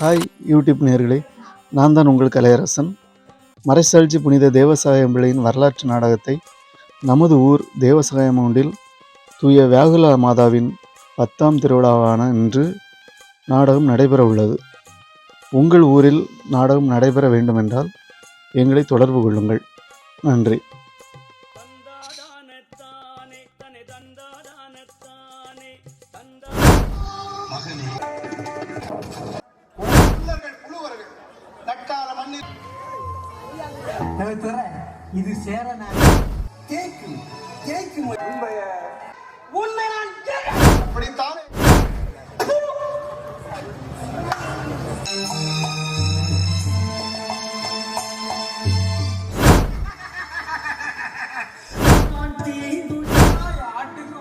Hi YouTube நேர்களே. நான் தான் உங்கள் கலையரசன். மறைசாட்சி புனித தேவசாயம் பிள்ளையின் வரலாற்று நாடகத்தை நமது ஊர் தேவசாயம் ஒன்றில் தூய வியாகுல மாதாவின் பத்தாம் திருவிழாவான இன்று நாடகம் நடைபெற உள்ளது. உங்கள் ஊரில் நாடகம் நடைபெற வேண்டுமென்றால் எங்களை தொடர்பு கொள்ளுங்கள். நன்றி. இது சேர கேக்கும் கேக்கும் உண்மைய உண்மை நான் அப்படித்தானே? ஆட்டுக்கு